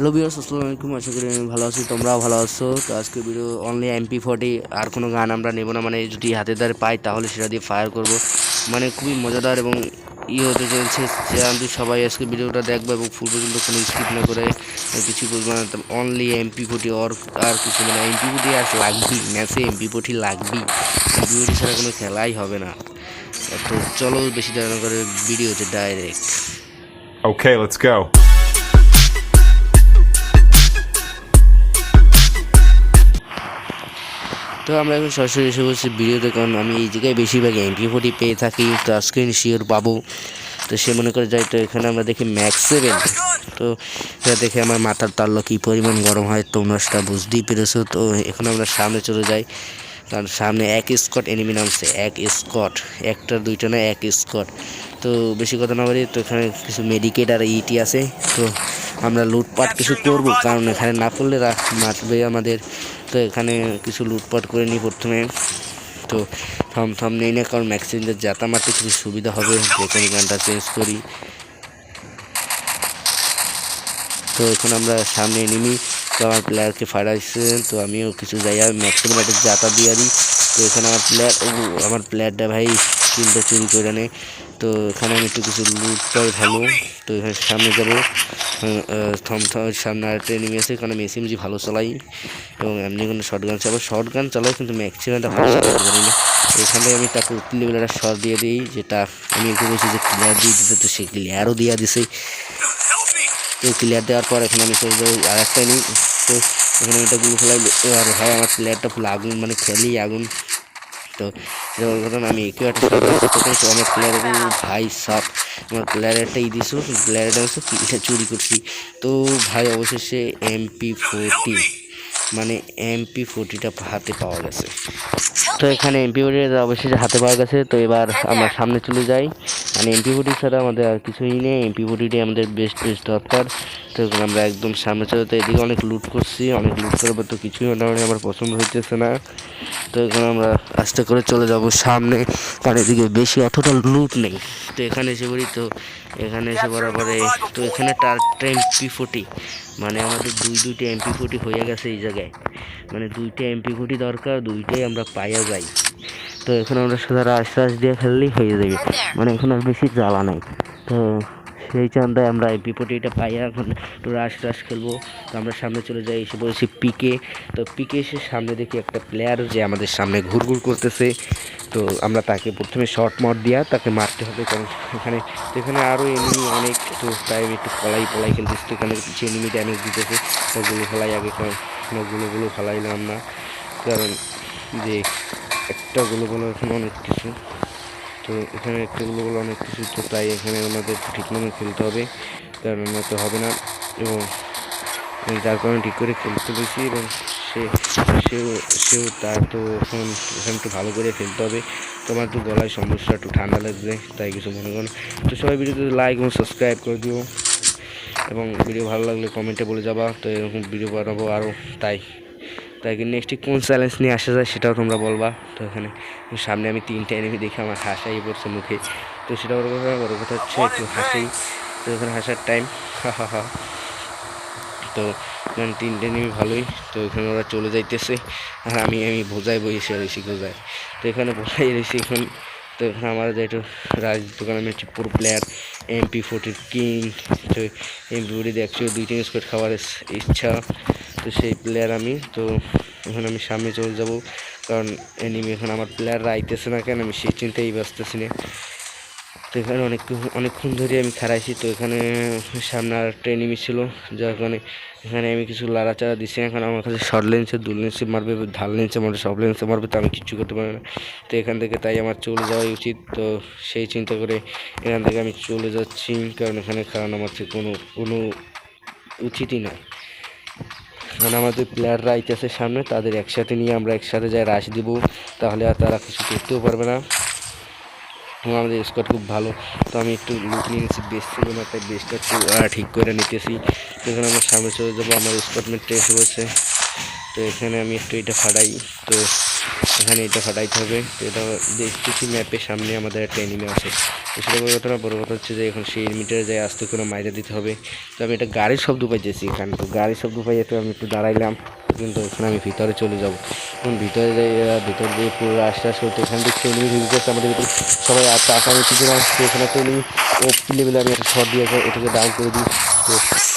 Hello বিয়ার্স আসসালামু আলাইকুম। আশা করি আমি ভালো আছি তোমরাও ভালো আছো। তো আজকে ভিডিও অনলি এমপি ফোর্টি আর কোনো গান আমরা নেব না। মানে যদি হাতে দ্বারে পাই তাহলে সেটা দিয়ে ফায়ার করব। মানে খুবই মজাদার এবং ই হতে চলছে যে আমি সবাই আজকে ভিডিওটা দেখব এবং ফুল পর্যন্ত কোনো স্কিপ না করে কিছু বলব অনলি এমপি ফোর্টি অর আর কিছু মানে এমপি ফোর্টি আর লাগবেই ম্যাচে এমপি ফোর্টি লাগবেই। এমপি ফোর্টি ছাড়া কোনো খেলাই হবে না। তো চলো বেশি দেরি না করে ভিডিওতে ডাইরেক্ট Okay, let's go. তো আমরা এখন সরাসরি এসে বলছি ভিডিওতে, কারণ আমি এই জায়গায় বেশিরভাগ এমপি ফোর্টি পেয়ে থাকি, তো স্ক্রিন শিওর পাবো। তো সে মনে করে, যাই তো, এখানে আমরা দেখি ম্যাক্স সেভেন তো এটা দেখে আমার মাথার তাল্লো কী পরিমাণ গরম হয়, তোমরা সেটা বুঝতেই পেরেছ। তো এখন আমরা সামনে চলে যাই। কারণ সামনে এক স্কট এনিমি নামছে, এক স্কট। একটা দুইটা না, এক স্কট। তো বেশি কথা না বলি, তো এখানে কিছু মেডিকেট আর ইটি আছে। তো আমরা লুটপাট কিছু করব, কারণ এখানে না করলে মারবে আমাদের। তো এখানে কিছু লুটপাট করে নিই প্রথমে। তো থাম থাম নেই না, কারণ যাতা মারতে কিছু সুবিধা হবে। যেখানে গানটা চেঞ্জ করি। তো এখন আমরা সামনে এনিমি তো আমার প্লেয়ারকে ফাড়াইছে তো আমিও কিছু জায়গা ম্যাক্সিমাম একটা জাতা দিয়ে দিই তো এখানে আমার প্লেয়ার আমার প্লেয়ারটা ভাই স্কিলটা চুরি করে নেয়। তো এখানে আমি একটু কিছু লুট ভালো তো এখানে সামনে যাব। থম সামনে আরেকটা এনিমি আছে এখানে আমি এসএমজি ভালো চালাই এবং এমনি কোনো শর্ট গান চালাবো। শর্ট গান চালাই কিন্তু ম্যাক্সিমামটা ভালো চালাতে পারি না। এখান থেকে আমি তাকে উত্তর লেভেলের একটা শট দিয়ে দিই, যেটা আমি একটু বলছি যে ক্লিয়ার দিয়ে দিতে, তো সে ক্লিয়ারও দিয়ে দিছে। তো ক্লিয়ার দেওয়ার পর এখন আমি চলে যাব আর একটা নিই তো এখানে আমি এটা গুলো ফেলাই, আর ভাই, আমার প্লেয়ারটা ফুল আগুন মানে খেলি আগুন। তো যেমন ঘটনা আমি কেউ একটা তো আমার প্লেয়ার ভাই সাপ আমার প্লেয়ারটা ই দিছো প্লেয়ারটা হচ্ছে চুরি করছি। তো ভাই, অবশেষে এমপি ফোরটি মানে এমপি ফোরটিটা হাতে পাওয়া গেছে। তো এখানে এমপি ফোরটি অবশেষে হাতে পাওয়া গেছে। তো এবার আমরা সামনে চলে যাই। মানে এমপি ফোরটি ছাড়া আমাদের আর কিছুই নেই। এমপি ফোরটিটি আমাদের বেস্ট বেস্ট দরকার। তো এখন আমরা একদম সামনে চলে তো এদিকে অনেক লুট করছি, অনেক লুট করব তো কিছুই মোটামুটি আমার পছন্দ হইতেছে না। তো এখন আমরা আস্তে করে চলে যাব সামনে, কারণ এদিকে বেশি অতটা লুট নেই। তো এখানে এসে পড়ি, তো এখানে এসে পড়ার পরে তো এখানে তার এমপি ফোর্টি মানে আমাদের দুই দুইটা এমপি ফোর্টি হয়ে গেছে এই জায়গায়। মানে দুইটা এমপি ফোর্টি দরকার, দুইটাই আমরা পাইয়া যাই। তো এখন আমরা রাশ রাশ দিয়ে খেললেই হয়ে যাবে। মানে এখন আর বেশি জ্বালা নাই। তো সেই চান্দায় আমরা এমপি ফোর্টিটা পাইয়া এখন একটু রাশ রাশ খেলব। তো আমরা সামনে চলে যাই, এসে বলেছি পিকে তো পিকে এসে সামনে দেখি একটা প্লেয়ার যে আমাদের সামনে ঘুরঘুর করতেছে। তো আমরা তাকে প্রথমে শর্ট মট দিয়া তাকে মারতে হবে কারণ এখানে এখানে আরও এনিমি অনেক, তো টাইম একটু পলাই পলাই খেলতেছি। তো এখানে কিছু এনিমি ড্যামেজ দিতেছে, তো গুলো ফেলাই আগে কারণগুলো গুলো ফেলাইলাম না। কারণ যে একটা গুলো এখানে অনেক কিছু। তো এখানে একটা গুলো গুলো অনেক কিছু তো তাই এখানে আমাদের ঠিকমতো খেলতে হবে। কারণ তো হবে না এবং যার কারণে ঠিক করে খেলতে পেরেছি এবং সে, সেও সেও তার তো এখন, এখানে একটু ভালো করে খেলতে হবে। তোমার তো গলায় সমস্যা, একটু ঠান্ডা লাগবে তাই কিছু মনে করো। তো সবাই ভিডিওতে লাইক এবং সাবস্ক্রাইব করে দিও। এবং ভিডিও ভালো লাগলে কমেন্টে বলে যাবা। তো এরকম ভিডিও বানাবো আরও তাই। তাই নেক্সট কোন চ্যালেঞ্জ নিয়ে আসা যায় সেটাও তোমরা বলবা। তো এখানে সামনে আমি তিনটে এনেমি দেখে আমার হাসাই পড়ছে মুখে। তো সেটা বড় কথা বড় কথা হচ্ছে একটু হাসি। তো এখানে হাসার টাইম হা হা হা। তো মানে তিনটে নিয়ে ভালোই। তো এখানে ওরা চলে যাইতেছে। আর আমি আমি বোঝাই বইসে রয়েছি বোঝাই। তো এখানে বোঝাই রয়েছি এখন, তো এখানে আমার যেহেতু রাজ দোকান আমি হচ্ছে পুরো প্লেয়ার এমপি ফোর্টির কিং তো এমপি ফোর্টি দেখছি, দুইটা স্কোয়াড খাওয়ার ইচ্ছা। তো সেই প্লেয়ার আমি। তো এখন আমি সামনে চলে যাব। কারণ এনিমি এখন আমার প্লেয়াররা আইতেছে না কেন? আমি সেই চিন্তাই বাঁচতেছি না তো এখানে অনেক অনেকক্ষণ ধরে আমি খারাইছি তো এখানে সামনে আর একটা এনিমি ছিল, যার কারণে এখানে আমি কিছু লাড়াচাড়া দিচ্ছি এখন আমার কাছে শর্ট লেন্সে দু লেন্সে মারবে, ঢাল লেন্সে মারবে, সব লেন্সে মারবে, তো আমি কিচ্ছু করতে পারি না। তো এখান থেকে তাই আমার চলে যাওয়াই উচিত। তো সেই চিন্তা করে এখান থেকে আমি চলে যাচ্ছি। কারণ এখানে খারাপ আমার কোনো কোনো উচিতই না। মানে আমাদের প্লেয়াররা আইতেছে সামনে, তাদের একসাথে নিয়ে আমরা একসাথে যাই রাশ দিব, তাহলে আর তারা কিছু করতেও পারবে না। এবং আমাদের স্কোয়াড খুব ভালো। তো আমি একটু লুক নিয়ে নিয়েছি বেস্ট ছিল না তাই বেস্টটা একটু ঠিক করে নিতেছি। তো এখানে আমরা সামনে চলে যাব, আমার স্কোয়াডমেন্টটা টেস্ট হয়েছে তো এখানে আমি একটু এটা ফাটাই। তো এখানে এটা ফাটাইতে হবে এটা দেখতেছি ম্যাপের সামনে আমাদের একটা এনিমি আছে তো সেটা বড় কথা বড় কথা হচ্ছে যে এখন সেই এনিমিটারে যাই আস্তে করে মাইরে দিতে হবে তো আমি এটা গাড়ির শব্দ পাইতেছি এখানে তো গাড়ির শব্দ পাই তো আমি একটু দাঁড়াইলাম কিন্তু ওখানে আমি ভিতরে চলে যাব এখন ভিতরে যাই আহ, ভিতর দিয়ে পুরো আস্তে আস্তে করতে এখানে দেখছি এনিমি ঢুকে আমাদের ভিতরে সবাই টাকা নিচ্ছে কিনা তো এখানে একটা এনিমি ওপি লেভেলে আমি একটা শট দিয়ে এটাকে ডাউন করে দিই তো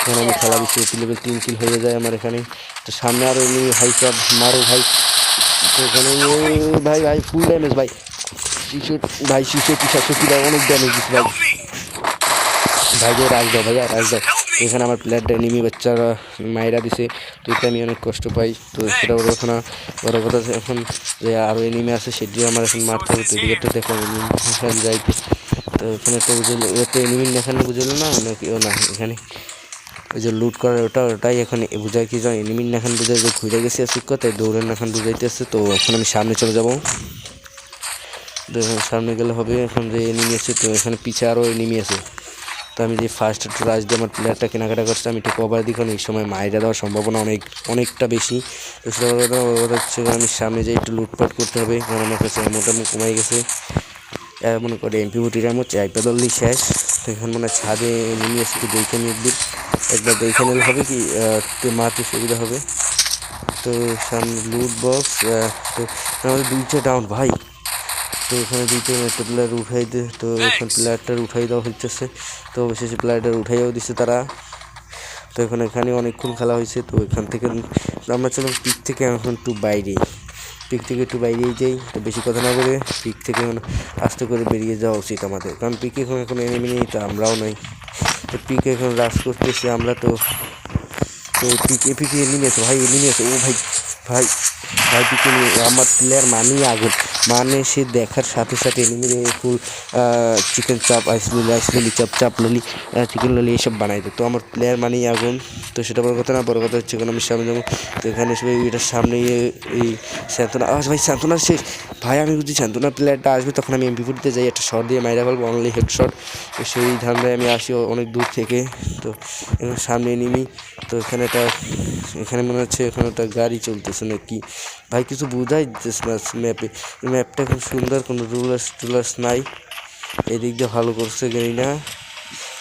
এখানে আমি খেলা দিচ্ছি ওপি লেভেল তিন কিল হয়ে যায় আমার এখানে তো সামনে আরও এনিমি হাই সব মারো ভাই তো এই ভাই ভাই ফুল ড্যামেজ ভাই। শিশু ভাই, শিশু সাতষট্টি ভাই, অনেক ড্যামেজ দিচ্ছে ভাই। ভাই, যে রাজ দাও, ভাইয়া, রাজ দাও। এখানে আমার প্লেয়ারটা এনিমি বাচ্চারা মায়েরা দিছে। তো এটা আমি অনেক কষ্ট পাই। তো সেটা বড় কথা বড় কথা এখন যে আরও এনিমি আছে সেটিও আমার এখন মারতে হবে। তো এদিকে দেখো যাইতে। তো এখানে তো বুঝলো তো এনিমি এখানে বুঝলো না, নাকি ও না, এখানে। ওই যে লুট করার ওটা, ওটাই এখন বুঝাই কি যায় এনিমিন এখন বুঝাই যে ঘুরে গেছে আসুক তাই দৌড়েন এখন বুঝাইতেছে তো এখন আমি সামনে চলে যাব। সামনে গেলে হবে, এখন যে এনিমি আছে, তো এখানে পিছে আরও এনিমি আছে। তো আমি যে ফার্স্ট রাজ দিয়ে আমার প্লেয়ারটা কেনাকাটা করছি, আমি একটু কভার দিই কারণ এই সময় মাইরা দেওয়ার সম্ভাবনা অনেক, অনেকটা বেশি। হচ্ছে আমি সামনে যে একটু লুটপাট করতে হবে, কারণ আমার কাছে মোটামুটি কমাই গেছে। মনে করে এমপি বুটির এমন চাই পেদললি শেষ। তো এখন মনে ছাদে নেমে এসে একটু দেখে নিয়ে একবার দেখে নিলে হবে কি মারতে সুবিধা হবে? তো সামনে লুট বক্স তো আমাদের দুইটা ডাউন ভাই। তো এখানে দুইটা একটা প্লেয়ার উঠাই দে তো এখন প্লেয়ারটার উঠাই দেওয়া হচ্ছে তো অবশেষে প্লেয়ারটার উঠাইও দিছে তারা। তো এখন এখানে অনেকক্ষণ খেলা হয়েছে তো এখান থেকে আমরা চলাম পিক থেকে এখন একটু বাইরে। পিক থেকে একটু বাইরেই যাই তো বেশি কথা না বলে পিক থেকে এখন আস্তে করে বেরিয়ে যাওয়া উচিত আমাদের। কারণ পিকে এখন এখন এনিমি নেই তো আমরাও নই। তো পিকে এখন রাশ করতেছি আমরা তো তো পিকে পিকে এনিমি আছে ভাই এনিমি আছে ও ভাই ভাই ভাই নিয়ে আমার প্লেয়ার মানেই আগুন মানে সে দেখার সাথে সাথে এনিমির ফুল চিকেন চাপ আইসমিলি আইসমিলি চাপ চাপ ললি চিকেন ললি এইসব বানাই দেয়। তো আমার প্লেয়ার মানেই আগুন, তো সেটা বড় কথা না, বড় কথা হচ্ছে এখন আমি সামনে যাব। তো এখানে সবাই এটার সামনে এই স্যান্তনা আজ ভাই স্যান্তনা শেষ। ভাই, আমি যদি স্যান্তনা প্লেয়ারটা আসবে তখন আমি এমপি ফুটিতে যাই, একটা শট দিয়ে মাইরা ফেলব অনলি হেড শট তো সেই ধান্দায় আমি আসি অনেক দূর থেকে। তো সামনে নিমি তো এখানে একটা, এখানে মনে হচ্ছে এখানে একটা গাড়ি চলতেছে। নাকি ভাই, কিছু বোঝাই দিতেছে না ম্যাপে ম্যাপটা খুব সুন্দর, কোনো রুলার্স টুলার্স নাই। এদিক দিয়ে ভালো করছে গাড়ি না।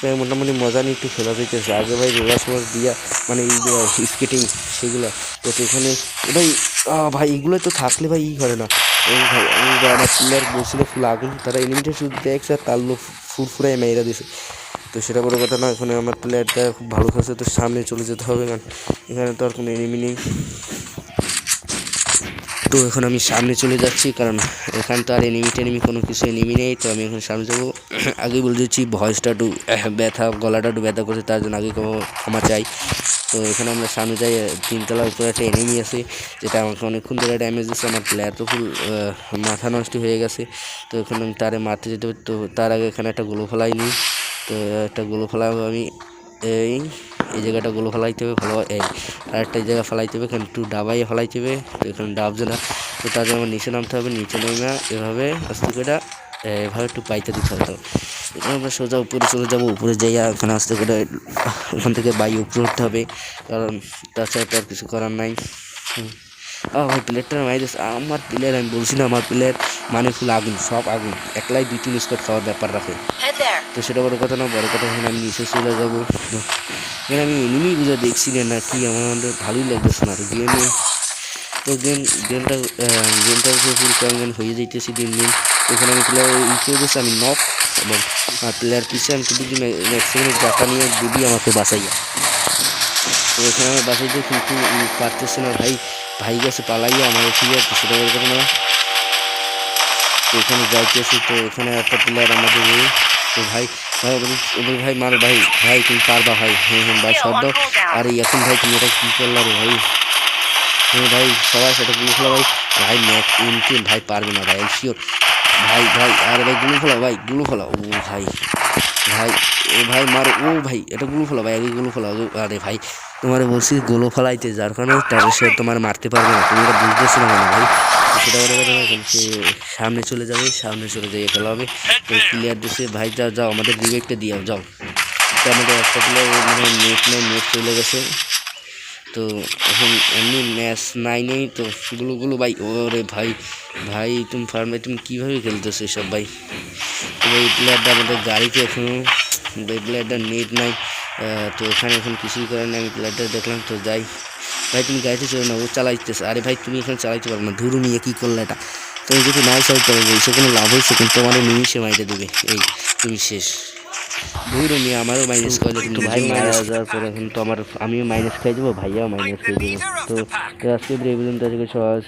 তাই মোটামুটি মজা নিয়ে একটু খেলা যাইতেছে আগে ভাই রোলার সোলার দিয়া মানে এই স্কেটিং সেগুলো তো এখানে ভাই ভাই এগুলো তো থাকলে ভাই ই করে না। আমি প্লেয়ার বলছিল ফুল আগুন, তারা এনিমিটা শুধু দেখছে আর তার লোক ফুরফুরাই মেয়েরা দিছে। তো সেটা বড় কথা না, এখানে আমার প্লেয়ারটা খুব ভালো খেলছে। তো সামনে চলে যেতে হবে, কারণ এখানে তো আর কোনো এনিমি নেই। তো এখন আমি সামনে চলে যাচ্ছি, কারণ এখান তো আর এনিমি টেনিমি কোনো কিছু এনিমি নেই, তো আমি এখন সামনে যাব। আগে বলে দিচ্ছি ভয়েসটা একটু ব্যথা, গলাটা একটু ব্যথা করছে, তার জন্য আগে ক্ষমা- ক্ষমা চাই। তো এখানে আমরা সামনে যাই তিনতলার উপরে একটা এনিমি আছে, যেটা আমাকে অনেকক্ষণ ধরে ড্যামেজ দিচ্ছে, আমার প্লেয়ার তো ফুল মাথা নষ্ট হয়ে গেছে। তো এখানে আমি তারে মারতে যেতে তো তার আগে এখানে একটা গোলো ফেলাই নিই। তো একটা গোলো ফেলাবো আমি। এই এই জায়গাটা গোলো ফেলাইতে হবে, ভালো এই আর একটা জায়গা ফেলাইতে হবে, এখানে একটু ডাবাইয়ে ফেলাইতে হবে, তো এখানে ডাবছে না তো তার আমার নিচে নামতে হবে, নিচে নেমে এভাবে আস্তে করে এভাবে একটু পাইতে দিতে হবে। আমরা সোজা উপরে চলে যাব, উপরে যাইয়া এখানে আস্তে করে ওখান থেকে বাই উপরে উঠতে হবে, কারণ তাছাড়া তো আর কিছু করার নাই। ভাই প্লেয়ারটা মাইরেছে আমার প্লেয়ার আমি বলছি না, আমার প্লেয়ার মানে ফুল আগুন, সব আগুন। একলাই দুই তিন স্কোয়াড খাওয়ার ব্যাপার রাখে। there. তো সেটা বড় কথা না, বড় কথা এখানে আমি নিচে চলে যাব। এখানে আমি এনিমি বুঝে দেখছি না কি আমার ভালোই লাগতেছে না। গেমে তো গেম গেমটা গেমটা ফুল কেমন হয়ে যাইতেছি দিন দিন। এখানে আমি প্লেয়ার ই করে দিচ্ছি আমি নক এবং প্লেয়ার পিছিয়ে আমি কিন্তু ম্যাক্সিমাম টাকা নিয়ে দিবি আমাকে বাঁচাইয়া। তো এখানে আমার বাঁচাইতে কিন্তু পারতেছে না ভাই। ভাই গেছে, পালাইয়া আমার ঠিক আছে সেটা কথা না। তো এখানে যাইতেছি, তো এখানে একটা প্লেয়ার আমাদের তো ভাই ওদের ভাই মার ভাই ভাই, তুমি পারবা ভাই হ্যাঁ হ্যাঁ ভাই সব দাও আরে এখন ভাই, তুমি এটা কী করলা রে ভাই? হ্যাঁ ভাই, সবাই সেটা গুলো খোলা ভাই। ভাই ম্যাক ইনকে ভাই, পারবে না ভাই শিওর ভাই ভাই, আর ভাই, গুলো খোলা ভাই, গুলো খোলা ও ভাই। ভাই ও ভাই মারো, ও ভাই, এটা গুলো ফেলা ভাই, আগে গুলো ফেলা আরে ভাই, তোমার বলছি গোলো ফেলাইতে, যার কারণে তার সে তোমার মারতে পারবে না, তুমি এটা বুঝতেছো না ভাই, সেটা বড় কথা সে সামনে চলে যাবে, সামনে চলে যাই খেলা হবে, তো প্লেয়ার দিছে, ভাই যা যাও, আমাদের রিভেকটা দিয়ে যাও তো আমাদের একটা প্লেয়ার মানে নেট নেই নেট চলে গেছে, তো এখন এমনি ম্যাচ নাই, নেই, তো গুলো গুলো ভাই, ওরে ভাই ভাই, তুমি ফার্মে, তুমি কীভাবে খেলতেছো এসব ভাই? তো এই প্লেয়ারটা আমাদের গাড়িতে এখনও এই প্লেয়ারটা নেট নাই তো এখানে এখন কিছুই করে না আমি প্লেয়ারটা দেখলাম তো যাই। ভাই তুমি গাড়িতে চলে না ও চালাইতেছে। আরে ভাই তুমি এখানে চালাইতে পারো না ধুরু নিয়ে কী করলে এটা? তুমি যদি নাই চালাইতে পারো সে কোনো লাভ হয়েছে কিন্তু তোমার নিমিশে মাইরে দেবে। এই তুমি শেষ। ধুরু নিয়ে আমারও মাইনাস করে কিন্তু ভাই মারা যাওয়ার পরে এখন তো আমার আমিও মাইনাস খাই দেবো ভাইয়াও মাইনাস খেয়ে দেবো। তো তো আজকে এই পর্যন্ত আজকে সবাই